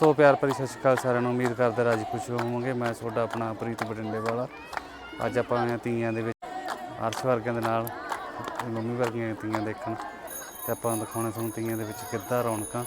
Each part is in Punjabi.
ਸੌ ਪਿਆਰ ਭਰੀ ਸਤਿ ਸ਼੍ਰੀ ਅਕਾਲ ਸਾਰਿਆਂ ਨੂੰ। ਉਮੀਦ ਕਰਦਾ ਰਾਜੀ ਖੁਸ਼ ਹੋਵੋਗੇ। ਮੈਂ ਤੁਹਾਡਾ ਆਪਣਾ ਪ੍ਰੀਤ ਬਟਿੰਡੇ ਵਾਲਾ। ਅੱਜ ਆਪਾਂ ਆਏ ਹਾਂ ਤੀਆਂ ਦੇ ਵਿੱਚ। ਅਰਸ਼ ਵਰਗਿਆਂ ਦੇ ਨਾਲ, ਮੰਮੀ ਵਰਗੀਆਂ ਤੀਆਂ ਦੇਖਣ। ਤੇ ਆਪਾਂ ਦਿਖਾਉਣੇ ਤੁਹਾਨੂੰ ਤੀਆਂ ਦੇ ਵਿੱਚ ਕਿੱਦਾਂ ਰੌਣਕਾਂ।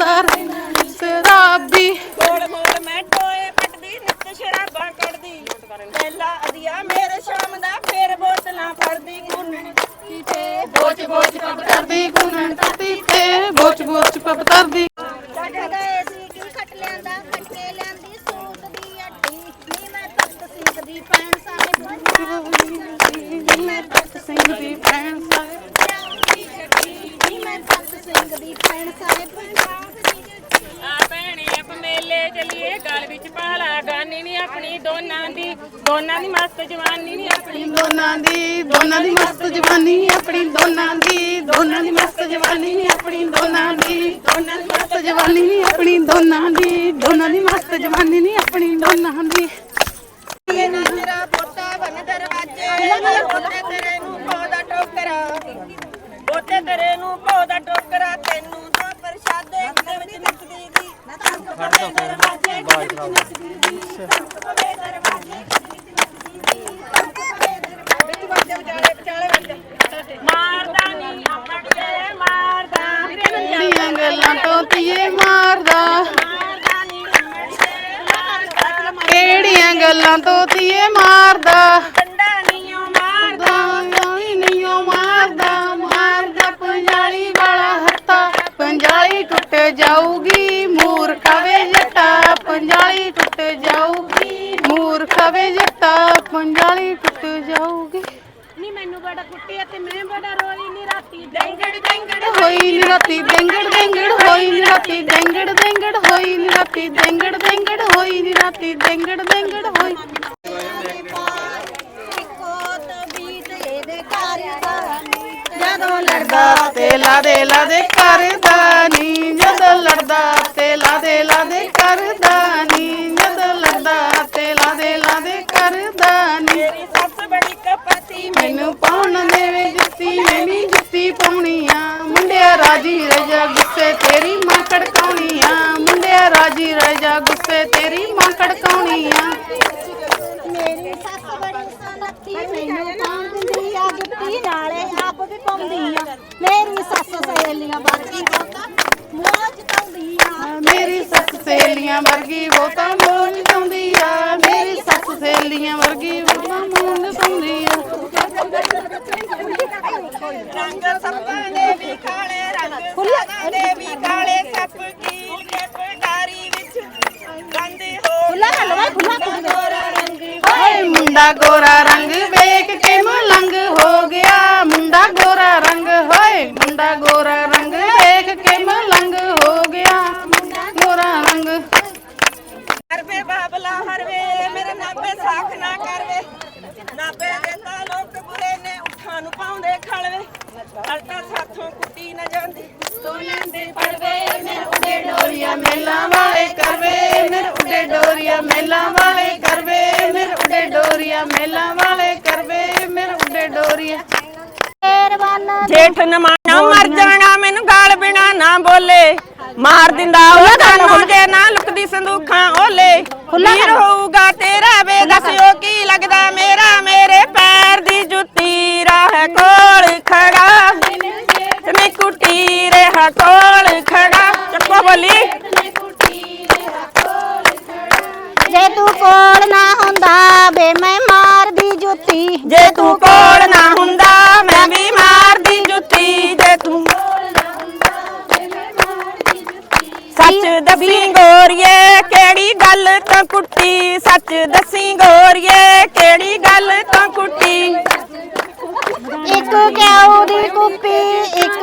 ਨੀ ਸ਼ਰਾਬੀ। ਮੋੜ ਮੋੜ ਮੈਂ ਟੋਏ ਪਟਦੀ ਨਿੱਤ ਸ਼ਰਾਬਾਂ ਕੱਢਦੀ। ਪਹਿਲਾ ਅਧਿਆ ਮੇਰੇ ਸ਼ਾਮ ਦਾ ਫੇਰ ਬੋਤਲਾਂ ਫੜਦੀ ਗੁੰਨ। ਕੀਤੇ ਬੋਚ ਬੋਚ ਪਪ ਕਰਦੀ ਕਰਦੀ ਤੇ। ਬੋਚ ਬੋਚ ਪਪ ਕਰਦੀ ਦੋਨਾਂ ਦੀ ਮਸਤ ਜਵਾਨੀ ਨੀ ਆਪਣੀ। ਦੋਨਾਂ ਦੀ ਦੋਨਾਂ ਦੀ ਮਸਤ ਜਵਾਨੀ ਆਪਣੀ। ਦੋਨਾਂ ਦੀ ਦੋਨਾਂ ਦੀ ਮਸਤ ਜਵਾਨੀ ਨੀ ਆਪਣੀ। ਦੋਨਾਂ ਦੀ ਦੋਨਾਂ ਦੀ ਮਸਤ ਜਵਾਨੀ ਨੀ ਆਪਣੀ। ਦੋਨਾਂ ਦੀ ਦੋਨਾਂ ਦੀ ਮਸਤ ਜਵਾਨੀ ਗੱਲਾਂ ਤੋਂ ਮਾਰਦਾ। ਕਿਹੜੀਆਂ ਗੱਲਾਂ ਤੋਂ ਤੀਏ ਮਾਰਦਾ। ਡੰਡਾ ਨਹੀਂ ਓ ਮਾਰਦਾ ਪੰਜਾਲੀ ਨਹੀਂ ਉਹ ਮਾਰਦਾ ਮਾਰਦਾ ਪੰਜਾਲੀ ਵਾਲਾ ਹੱਤਾ। ਪੰਜਾਲੀ ਟੁੱਟ ਜਾਊਗੀ ਮੂਰਖਾ ਵੇ ਜੱਟਾ। ਪੰਜਾਲੀ ਟੁੱਟ ਜਾਊਗੀ ਮੂਰਖਾ ਵੇ ਜੱਟਾ। ਪੰਜਾਲੀ ਟੁੱਟ ਜਾਊਗੀ ਨੀ ਮੈਨੂੰ ਬੜਾ ਕੁੱਟਿਆ ਤੇ ਮੈਂ ਬੜਾ ਰੋਈ ਨੀ ਰਾਤੀ ਡੰਗੜ ਡੰਗੜ ਹੋਈ ਨੀ ਰਾਤੀ ਡੰਗੜ ਡੰਗੜ ਹੋਈ ਨੀ ਰਾਤੀ ਡੰਗੜ ਡੰਗੜ ਹੋਈ ਨੀ ਰਾਤੀ ਡੰਗੜ ਡੰਗੜ ਹੋਈ ਨੀ ਰਾਤੀ ਡੰਗੜ ਡੰਗੜ ਹੋਈ। ਦਾ। ਜਦੋਂ ਲੜਦਾ ਤੇ ਲਾਦੇ ਲਾਦੇ ਕਰਦਾ ਸਨੱਖੀ ਮੈਨੂੰ ਪਾਉਣ ਦਿੰਦੀ ਆ ਜੁੱਤੀ ਨਾਲੇ ਆਪ ਵੀ ਪਾਉਂਦੀ ਆ। ਮੇਰੀ ਸੱਸ ਸਹੇਲੀਆਂ ਵਰਗੀ ਬਹੁਤਾ ਆ। ਮੇਰੀ ਸੱਸ ਸਹੇਲੀਆਂ ਵਰਗੀ ਬਹੁਤਾ ਆ ਮੇਰੀ ਸੱਸ ਸਹੇਲੀਆਂ ਵਰਗੀ ਬਹੁਤਾ ਮੋਜ ਪਾਉਂਦੀ ਆ। ਰੰਗ ਸੱਪਾਂ ਦੇ ਵੀ ਕਾਲੇ ਰੰਗ ਸਾਲਾਂ ਦੇ ਵੀ ਕਾਲੇ ਸੱਪ ਕੀਲ ਕੇ ਪਟਾਰੀ ਵਿੱਚ ਗੰਦ ਹੋ ਖੁੱਲਾ ਕਰ ਲਵਾ ਖੁੱਲਾ ਗੋਰਾ ਰੰਗ ਓਏ ਮੁੰਡਾ ਗੋਰਾ ਰੰਗ I'm a Emola. ਅਲਟਾ ਸਾਥੋਂ ਕੁੱਟੀ ਨਾ ਜਾਂਦੀ। ਸੋਨਿਆਂ ਦੇ ਪੜਵੇ ਮੈਂ ਉਡੇ ਡੋਰੀਆ ਮੇਲਾ ਵਾਲੇ ਕਰਵੇ ਮੇਰੇ ਉੱਡੇ ਡੋਰੀਆ ਮੇਲਾ ਵਾਲੇ ਕਰਵੇ ਮੇਰੇ ਉੱਡੇ ਡੋਰੀਆ ਮੇਲਾ ਵਾਲੇ ਕਰਵੇ ਮੇਰੇ ਉੱਡੇ ਡੋਰੀਆ। ਜੇਠ ਨਮਾਣਾ ਮਰ ਜਾਣਾ ਮੈਨੂੰ ਗਾਲ ਬਿਨਾ ਨਾ ਬੋਲੇ। ਮਾਰ ਦਿੰਦਾ ਉਹ ਜਾਨੋ ਜੇ ਨਾ ਲੁਕਦੀ ਸੰਦੂਖਾਂ ਓਲੇ। ਵੀਰ ਦੱਸੀ ਗੋਰੀਏ ਕਿਹੜੀ ਗੱਲ ਤਾਂ ਕੁੱਟੀ? ਸੱਚ ਦੱਸੀ ਗੋਰੀਏ ਕਿਹੜੀ ਗੱਲ ਤਾਂ ਕੁੱਟੀ? ਇੱਕ ਕਿਉਂ ਦੀ ਕੁੱਪੀ ਇੱਕ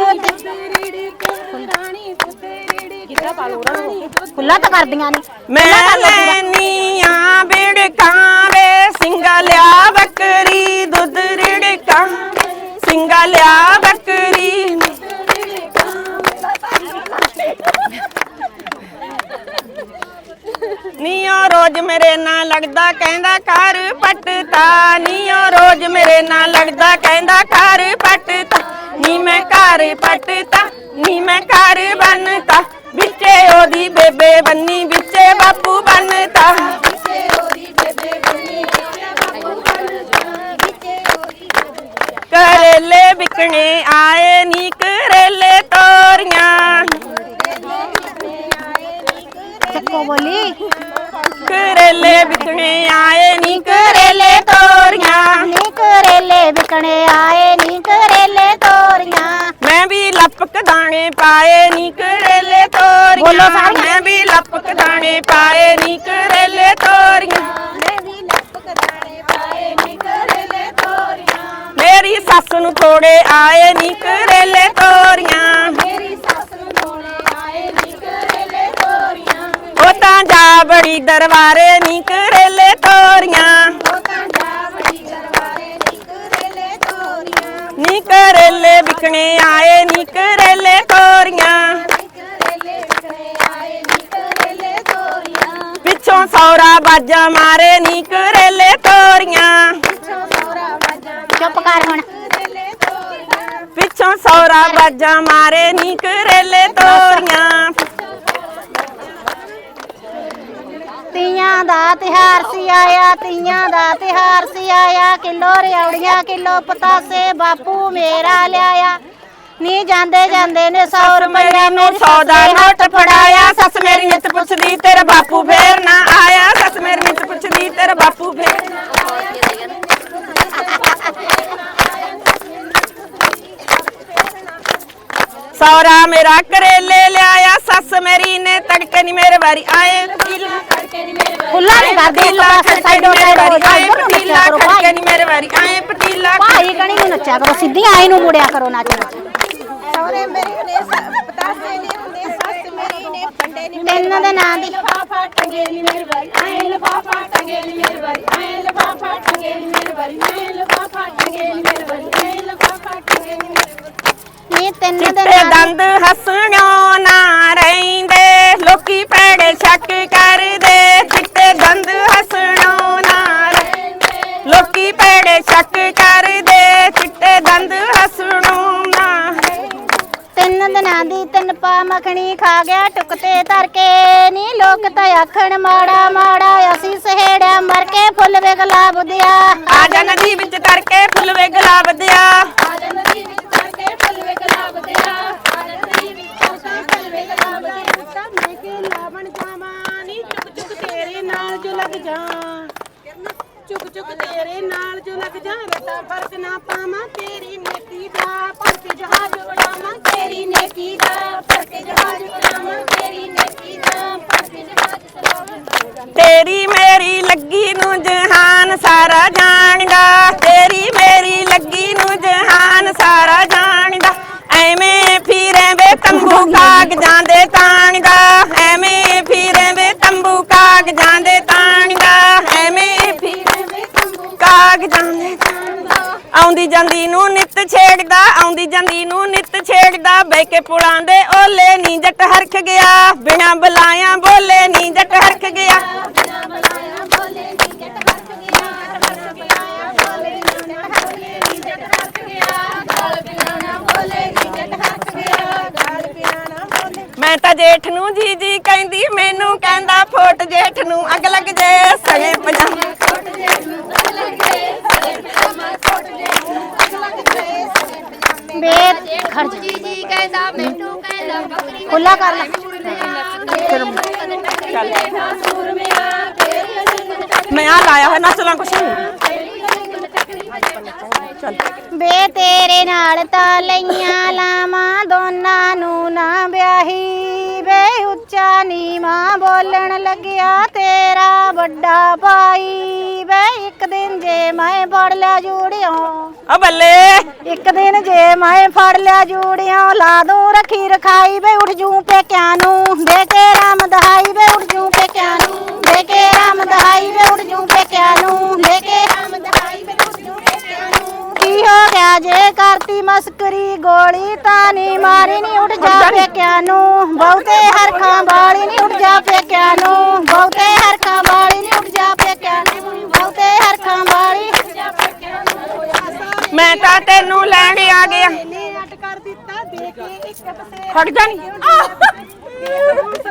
ਖੁੱਲਾ ਤਾਂ ਕਰਦੀਆਂ ਨਹੀਂ ਮੈਂ ਲੈਨੀਆਂ ਬਿੜਕਾਂ ਵੇ ਸਿੰਘਾ ਲੱਗਦਾ ਕਹਿੰਦਾ ਘਰ ਪੱਟਤਾ ਨੀਓ ਰੋਜ਼ ਮੇਰੇ ਨਾਲ ਲੱਗਦਾ ਕਹਿੰਦਾ ਘਰ ਪੱਟਤਾ। ਨੀ ਮੈਂ ਘਰ ਪੱਟਤਾ, ਨੀ ਮੈਂ ਘਰ ਬੰਨਤਾ ਵਿੱਚੇ ਉਹਦੀ ਬੇਬੇ ਬੰਨੀ, ਵਿੱਚੇ ਬਾਪੂ ਬੰਨਤਾ ਕਰੇਲੇ ਵਿਕਣੇ ਆਏ ਨੀ ਕਰੇਲੇ ਵਿਕਣੇ ਆਏ ਨੀ ਕਰੇਲੇ ਤੋਰੀਆਂ। ਮੈਂ ਵੀ ਲਪਕ ਦਾਣੇ ਪਾਏ ਨੀ ਕਰੇਲੇ ਬੋਲੋ ਤੋਰੀਆਂ। ਸਾਰੀਆਂ। ਮੈਂ ਵੀ ਲਪਕ ਦਾਣੇ ਪਾਏ ਨੀ ਕਰੇਲੇ ਤੋਰੀਆਂ। ਮੇਰੀ ਸੱਸ ਨੂੰ ਥੋੜੇ ਆਏ ਨੀ ਕਰੇਲੇ ਤੋਰੀਆਂ। ਉਹ ਤਾਂ ਜਾ ਬੜੀ ਦਰਬਾਰੇ ਨੀ ਕਰੇਲੇ ਤੋਰੀਆਂ। ਕਰੇਲੇ ਵਿਕਣੇ ਆਏ ਨੀ ਕਰੇਲੇ ਤੋਰੀਆਂ। ਪਿੱਛੋਂ ਸੌਰਾ ਬਾਜਾ ਮਾਰੇ ਨੀ ਕਰੇਲੇ ਤੋਰੀਆਂ। ਚੁੱਪ ਕਰ ਹੁਣ। ਪਿੱਛੋਂ ਸੌਰਾ ਬਾਜਾ ਮਾਰੇ ਨੀ ਕਰੇਲੇ ਤੋਰੀਆਂ। ਤੀਆਂ ਦਾ ਤਿਹਾਰ ਸੀ ਆਇਆ ਤੀਆਂ ਦਾ ਤਿਹਾਰ ਸੀ ਆਇਆ। ਕਿਲੋ ਰਿਉੜੀਆਂ ਕਿਲੋ ਪਤਾਸੇ ਬਾਪੂ ਮੇਰਾ ਲਿਆਇਆ। ਨੀ ਜਾਂਦੇ ਜਾਂਦੇ ਨੇ 100 ਰੁਪਏ ਨੂੰ ਸੌ ਦਾ ਨੋਟ ਫੜਾਇਆ। ਸੱਸ ਮੇਰੀ ਨਿੱਤ ਪੁੱਛਦੀ ਤੇਰਾ ਬਾਪੂ ਫੇਰ ਨਾ ਆਇਆ। ਸੱਸ ਮੇਰੀ ਨਿੱਤ ਪੁੱਛਦੀ ਤੇਰਾ ਬਾਪੂ ਫੇਰ ਸੌਰਾ ਮੇਰਾ ਕਰੇਲੇ ਲਿਆਇਆ। ਸੱਸ ਮੇਰੀ ਨੇ ਤੜਕੇ ਨੀ ਮੇਰੇ ਵਾਰੀ ਆਏ। ਖੁੱਲਾ ਨਹੀਂ ਕਰਦੇ ਇੱਕ ਪਤੀਲਾ ਪਾਸੇ ਖੜਕੇ ਸਾਈਡੋ ਨੀ ਮੇਰੇ ਸਾਈਡ ਵਾਰੀ ਹੋ ਆਏ ਜਾਓ ਪਤੀਲਾ ਨੱਚਿਆ ਕਰੋ ਖੜਕੇ ਭਾਈ। ਨੀ ਮੇਰੇ ਵਾਰੀ ਆਏ ਪਤੀਲਾ ਭਾਈ ਕਣੀ ਨੂੰ ਨੱਚਿਆ ਕਰੋ ਸਿੱਧੀਆਂ ਆਈ ਨੂੰ ਮੁੜਿਆ ਕਰੋ ਨੱਚ। ਨੱਚ ਸੌਰੇ ਮੇਰੇ ਨੇ ਪਤਾਸੇ ਨੇ ਹੁੰਦੇ ਸੱਸ ਮੇਰੀ ਨੇ ਫੰਡੇ ਨੀ ਤਿੰਨ ਦੇ ਨਾਂ ਦੀ। ਲਫਾਫਾ ਟੰਗੇ ਨੀ ਮੇਰੇ ਵਾਰੀ ਆਏ ਲਫਾਫਾ ਟੰਗੇ ਨੀ ਮੇਰੇ ਵਾਰੀ ਆਏ ਲਫਾਫਾ ਟੰਗੇ ਨੀ ਮੇਰੇ ਵਾਰੀ ਆਏ ਲਫਾਫਾ ਟੰਗੇ ਨੀ ਮੇਰੇ ਵਾਰੀ ਆਏ ਲਫਾਫਾ ਟੰਗੇ ਨੀ ਮੇਰੇ ਵਾਰੀ। ਨੀ ਤਿੰਨ ਦੇ ਚਿੱਟੇ ਨਾਂ ਦੀ। ਦੰਦ ਹੱਸਣੋਂ ਨਾ ਰਹਿੰਦੇ ਲੋਕੀ ਪੈੜੇ ਸ਼ੱਕ ਕਰਦੇ। ਪੈੜੇ ਸ਼ੱਕ ਕਰਦੇ ਚਿੱਟੇ ਦੰਦ ਹੱਸਣੋਂ ਨਾ। ਤਿੰਨ ਦਿਨਾਂ ਦੀ ਤਿੰਨ ਪਾ ਮੱਖਣੀ ਖਾ ਗਿਆ ਟੁਕਤੇ ਧਰ ਕੇ ਨੀ ਲੋਕ ਤਾਂ ਆਖਣ ਮਾੜਾ ਮਾੜਾ ਅਸੀਂ ਸਹੇੜਿਆ ਮਰ ਕੇ ਫੁੱਲ ਵੇ ਗੁਲਾਬ ਦਿਆ ਆ ਜਾ ਨਦੀ ਵਿੱਚ ਤਰ ਕੇ ਫੁੱਲ ਵੇ ਗੁਲਾਬ ਦਿਆ ਚੁੱਕ ਚੁੱਕ ਤੇਰੇ ਨਾਲ ਜੋ ਲੱਗ ਜਾ ਰਤਾ ਫ਼ਰਕ ਨਾ ਪਾਵਾਂ ਤੇਰੀ ਨੇਤੀ ਦਾ ਕੇ ਜਹਾਜ਼ ਉਡਾਵਾਂ। ਤੇਰੀ ਨੇਕੀ ਦਾ ਫੜ ਕੇ ਜਹਾਜ਼ ਉਡਾਵਾਂ ਤੇਰੀ ਨੇਕੀ ਦਾ ਫੜ ਕੇ ਜਹਾਜ਼ ਚਲਾਵਾਂ। ਤੇਰੀ ਮੇਰੀ ਲੱਗੀ ਨੂੰ ਜਹਾਨ ਸਾਰਾ ਜਾਣਦਾ। ਤੇਰੀ ਮੇਰੀ ਲੱਗੀ ਨੂੰ ਜਹਾਨ ਸਾਰਾ ਜਾਣਦਾ। ਐਵੇਂ ਫਿਰੇ ਵੇ ਤੰਬੂ ਕਾਗਜ਼ਾਂ ਦੇ ਤਾਣਦਾ। ਆਉਂਦੀ ਜਾਂਦੀ ਨੂੰ ਨਿੱਤ ਛੇੜਦਾ, ਆਉਂਦੀ ਜਾਂਦੀ ਨੂੰ ਨਿੱਤ ਛੇੜਦਾ, ਬਹਿ ਕੇ ਪੁਲਾਂ ਦੇ ਓਲੇ ਨੀ ਜੱਟ ਹਰਖ ਗਿਆ। ਬਿਨਾ ਬੁਲਾਇਆ ਬੋਲੇ ਨੀ ਜੱਟ ਹਰਖ ਗਿਆ। ਮੈਂ ਤਾਂ ਜੇਠ ਨੂੰ ਜੀ ਜੀ ਕਹਿੰਦੀ, ਮੈਨੂੰ ਕਹਿੰਦਾ ਫੋਟ ਜੇਠ ਨੂੰ ਅੱਗ ਲੱਗ ਜੇ, ਸਣੇ ਪਜਾਮੇ ਛੋਟ ਜੇ ਨੂੰ ਅੱਗ ਲੱਗ ਜੇ ਸੜੇ ਪਜਾਮਾ ਛੋਟ ਜੇ ਨੂੰ ਅੱਗ ਲੱਗ ਜੇ ਸੜੇ ਪਜਾਮੇ ਬੇ ਖਰਚ ਕਹਿੰਦਾ ਮੈਨੂੰ ਕਹਿੰਦਾ ਬੱਕਰੀ ਖੁੱਲਾ ਕਰ ਲੈ। ਚੱਲ ਮੈਂ ਆ ਲਾਇਆ ਹੋਇਆ ਨੱਚ ਲਾਂ ਕੁਛ ਨਹੀਂ। ਬੇ ਤੇਰੇ ਨਾਲ ਤਾਂ ਲਈਆਂ ਲਾਵਾਂ, ਦੋਨਾਂ ਨੂੰ ਨਾ ਵਿਆਹੀ। ਬੇ ਉੱਚਾ ਨੀਵਾਂ ਬੋਲਣ ਲੱਗਿਆ ਤੇਰਾ ਵੱਡਾ ਭਾਈ। ਬੇ ਇੱਕ ਦਿਨ ਮੈਂ ਫੜ ਲਿਆ ਜੂੜਿਓ। ਓ ਬੱਲੇ। ਇੱਕ ਦਿਨ ਜੇ ਮੈਂ ਫੜ ਲਿਆ ਜੂੜਿਓ ਲਾ ਦੂੰ ਰਖੀ ਰਖਾਈ ਵੇ ਉੱਠ ਜੂ ਪੇਕਿਆਂ ਨੂੰ। ਦੇ ਕੇ ਰਾਮ ਦਹਾਈ ਵੇ ਉੱਠ ਜੂ ਪੇਕਿਆਂ ਨੂੰ। ਦੇ ਕੇ ਰਾਮ ਦਹਾਈ ਵੇ ਉੱਠ ਜੂ ਪੇਕਿਆਂ ਨੂੰ। ਦੇ ਕੇ ਰਾਮ ਦਹਾਈ ਵੇ ਉੱਠ ਜੂ ਪੇਕਿਆਂ ਨੂੰ। ਕੀ ਹੋ ਗਿਆ ਜੇ ਕਰਤੀ ਮਸਕਰੀ ਗੋਲੀ ਤਾਂ ਨਹੀਂ ਮਾਰੀ ਨਹੀਂ ਉੱਠ ਜਾ ਪੇਕਿਆਂ ਨੂੰ। ਬਹੁਤੇ ਹਰਖਾਂ ਵਾਲੀ ਨਹੀਂ ਉੱਠ ਜਾ ਪੇਕਿਆਂ ਨੂੰ। ਮੈਂ ਤੈਨੂੰ ਲੈਣ ਆ ਗਿਆ। ਨੇ ਅੱਟ ਕਰ ਦਿੱਤਾ ਦੇ ਕੇ ਇੱਕ ਪਸੇ ਖੜ ਜਾ ਨੀ।